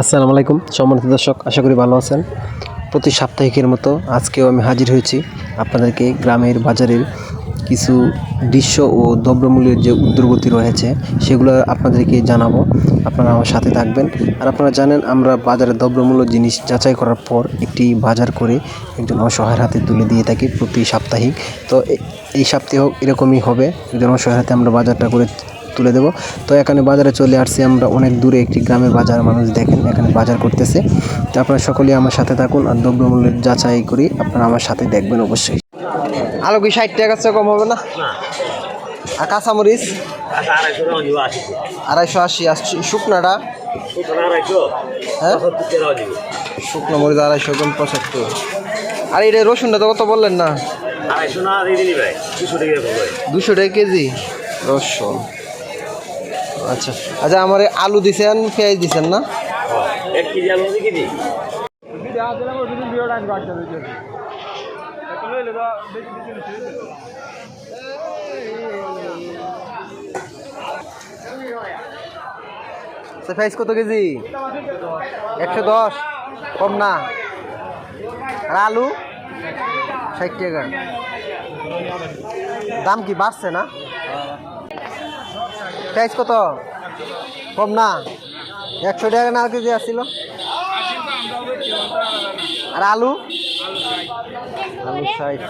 আসসালামু আলাইকুম। সম্মানিত দর্শক, আশা করি ভালো আছেন। প্রতি সাপ্তাহিকের মতো আজকেও আমি হাজির হয়েছি আপনাদেরকে গ্রামের বাজারের কিছু দৃশ্য ও দ্রব্যমূল্যের যে উদ্যোগতি রয়েছে, সেগুলো আপনাদেরকে জানাব। আপনারা আমার সাথে থাকবেন। আর আপনারা জানেন, আমরা বাজারের দ্রব্যমূল্য জিনিস যাচাই করার পর একটি বাজার করে একজন অসহায়ের হাতে তুলে দিয়ে থাকি প্রতি সাপ্তাহিক। তো এই সপ্তাহেও এরকমই হবে। একজন অসহায়ের হাতে আমরা বাজারটা করে তুলে দেবো। তো এখানে বাজারে চলে আসছি আমরা অনেক দূরে একটি গ্রামের বাজার মানুষ দেখেন এখানে বাজার করতেছে। তো আপনারা সকলেই আমার সাথে থাকুন আর দ্রব্যমূল্যের যাচাই করি আপনারা আমার সাথে দেখবেন অবশ্যই। আলু কি ষাট টাকার চেয়ে কম হবে না? আর কাঁচামরিচ? আচ্ছা আড়াইশো টাকা আশি। আসছি শুকনাটা? হ্যাঁ? টাকা শুকনো মরিচ আড়াইশো কম পঁচাত্তর। আর এটা রসুনটা তো কত বললেন না? টাকা দুশো টাকা কেজি? রসুন। আচ্ছা। আচ্ছা আমার আলু দিছেন পেঁয়াজ দিছেন না? আলু দিয়ে কত কেজি? একশো দশ কম না। আর আলু? ষাট টাকা। দাম কি বাড়ছে না? প্রাইস কত? কম না। একশো টাকা না কেজি আসছিল। আর আলু? আলু ষাট।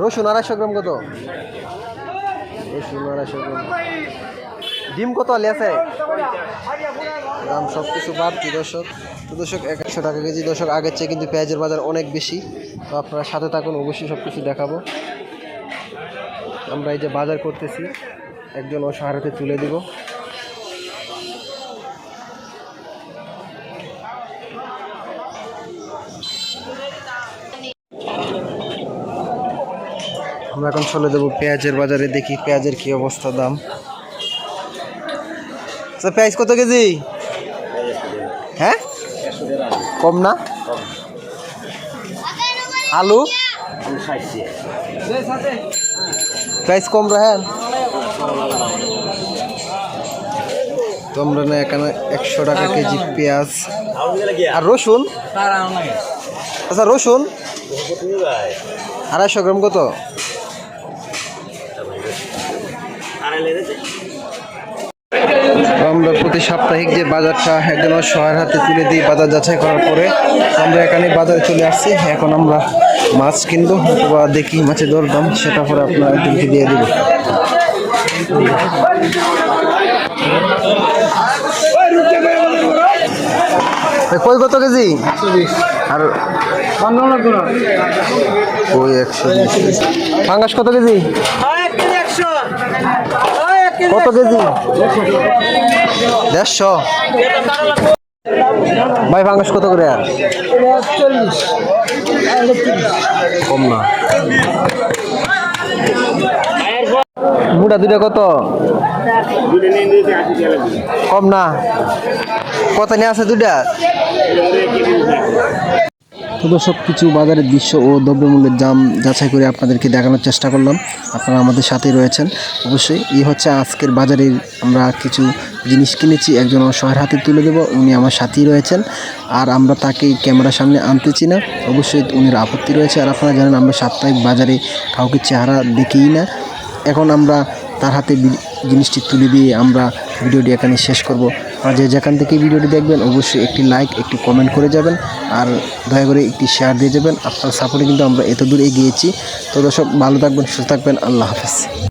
রসুন আড়াইশো গ্রাম কত? রসুন আড়াইশো গ্রাম। ডিম কত আলি আছে? দাম সব কিছু বাড়তি দর্শক। তো দর্শক একশো টাকা কেজি দর্শক, আগের চেয়ে কিন্তু পেঁয়াজের বাজার অনেক বেশি। তো আপনারা সাথে থাকুন, অবশ্যই সব কিছু দেখাবো। আমরা এই যে বাজার করতেছি। একজন অসহায় হাতে তুলে দিব। আমরা এখন চলে দেবো পেঁয়াজের বাজারে দেখি পেঁয়াজের কি অবস্থা দাম। আচ্ছা পেঁয়াজ কত কেজি? হ্যাঁ? কম না? আলু? প্রাইস কম রাখেন। তোমরা না এখানে একশো টাকা কেজি পেঁয়াজ আর রসুন? আচ্ছা রসুন? আড়াইশো গ্রাম কত? তো আমরা প্রতি সাপ্তাহিক যে বাজারটা একজন সহায়ের হাতে তুলে দিই বাজার যাচাই করার পরে, আমরা এখানে বাজারে চলে আসছি। এখন আমরা মাছ কিনবো, অথবা দেখি মাছের দর দাম সেটা পরে আপনার দিয়ে দেবো। কই কত কেজি? আর ওই একশো। পাঙ্গাস কত কেজি? কত কেজি? দেড়শো? ভাই পাঙ্গাস কত করে? কম না। মুটা দুটা কত? কম না। কত নিয়ে আছে দুটা তো দর্শক, কিছু বাজারের দৃশ্য ও দ্রব্যমূল্যের দাম যাচাই করে আপনাদেরকে দেখানোর চেষ্টা করলাম। আপনারা আমাদের সাথেই রয়েছেন। অবশ্যই এই হচ্ছে আজকের বাজারের আমরা কিছু জিনিস কিনেছি, একজন অসহায়ের হাতে তুলে দেবো, উনি আমার সাথেই রয়েছেন। আর আমরা তাকে ক্যামেরার সামনে আনতেছি না। অবশ্যই উনির আপত্তি রয়েছে। আর আপনারা জানেন, আমরা সাপ্তাহিক বাজারে কাউকে চেহারা দেখেই না। এখন আমরা তার হাতে জিনিসটি তুলে দিয়ে আমরা ভিডিওটি এখানে শেষ করব। আর যে যেখান থেকে ভিডিওটি দেখবেন, অবশ্যই একটি লাইক একটি কমেন্ট করে যাবেন আর দয়া করে একটি শেয়ার দিয়ে যাবেন। আপনার সাপোর্টে কিন্তু আমরা এত দূর এগিয়েছি। তো দর্শক, ভালো থাকবেন, সুস্থ থাকবেন। আল্লাহ হাফেজ।